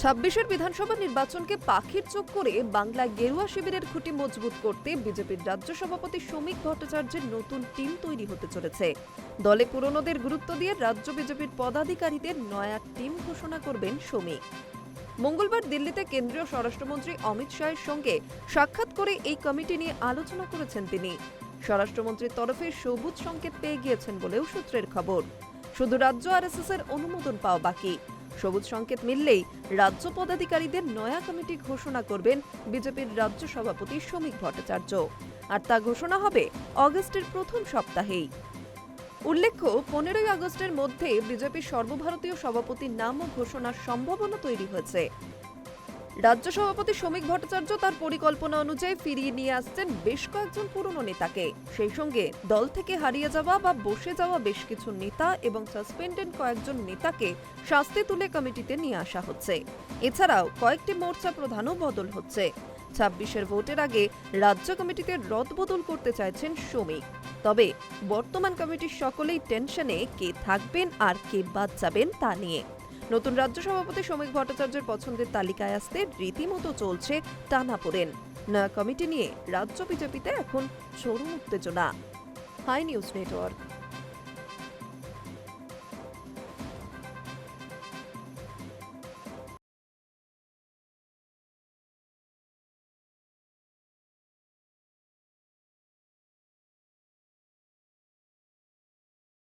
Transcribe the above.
ছাব্বিশের বিধানসভা নির্বাচনকে পাখির চোখ করে বাংলা গেরুয়া শিবিরের খুঁটি মজবুত করতে বিজেপির রাজ্য সভাপতি শ্রমিক ভট্টাচার্যের নতুন টিম তৈরি হতে চলেছে। দলে পুরনোদের গুরুত্ব দিয়ে রাজ্য বিজেপির পদাধিকারীদের নয়া টিম ঘোষণা করবেন শ্রমিক। মঙ্গলবার দিল্লিতে কেন্দ্রীয় স্বরাষ্ট্রমন্ত্রী অমিত শাহের সঙ্গে সাক্ষাৎ করে এই কমিটি নিয়ে আলোচনা করেছেন তিনি। স্বরাষ্ট্রমন্ত্রীর তরফে সবুজ সংকেত পেয়ে গিয়েছেন বলেও সূত্রের খবর। শুধু রাজ্য আরএসএস এর অনুমোদন পাওয়া বাকি। সবুজ সংকেত মিললেই রাজ্য পদাধিকারীদের নয়া কমিটি ঘোষণা করবেন বিজেপির রাজ্য সভাপতি শ্রমিক ভট্টাচার্য। আর তা ঘোষণা হবে অগস্টের প্রথম সপ্তাহেই। উল্লেখ্য, পনেরোই আগস্টের মধ্যে বিজেপির সর্বভারতীয় সভাপতির নামও ঘোষণার সম্ভাবনা তৈরি হয়েছে। রাজ্য সভাপতি শ্রমিক ভট্টাচার্য তার পরিকল্পনা অনুযায়ী ফিরিয়ে নিয়ে আসছেন বেশ কয়েকজন পুরনো নেতাকে। সেই সঙ্গে দল থেকে হারিয়ে যাওয়া বা বসে যাওয়া বেশ কিছু নেতা এবং সাসপেন্ডেড কয়েকজন নেতাকে শাস্তি তুলে কমিটিতে নিয়ে আসা হচ্ছে। এছাড়াও কয়েকটি মোর্চা প্রধানও বদল হচ্ছে। ছাব্বিশের ভোটের আগে রাজ্য কমিটিতে রদবদল করতে চাইছেন শ্রমিক। তবে বর্তমান কমিটির সকলেই টেনশনে কে থাকবেন আর কে বাদ যাবেন তা নিয়ে। নতুন রাজ্য সভাপতি শ্রমিক ভট্টাচার্যের পছন্দের তালিকায় আসতে রীতিমতো চলছে টানাপোড়েন। নয়া কমিটি নিয়ে রাজ্য বিজেপিতে এখন চরম উত্তেজনা। Hi News Network.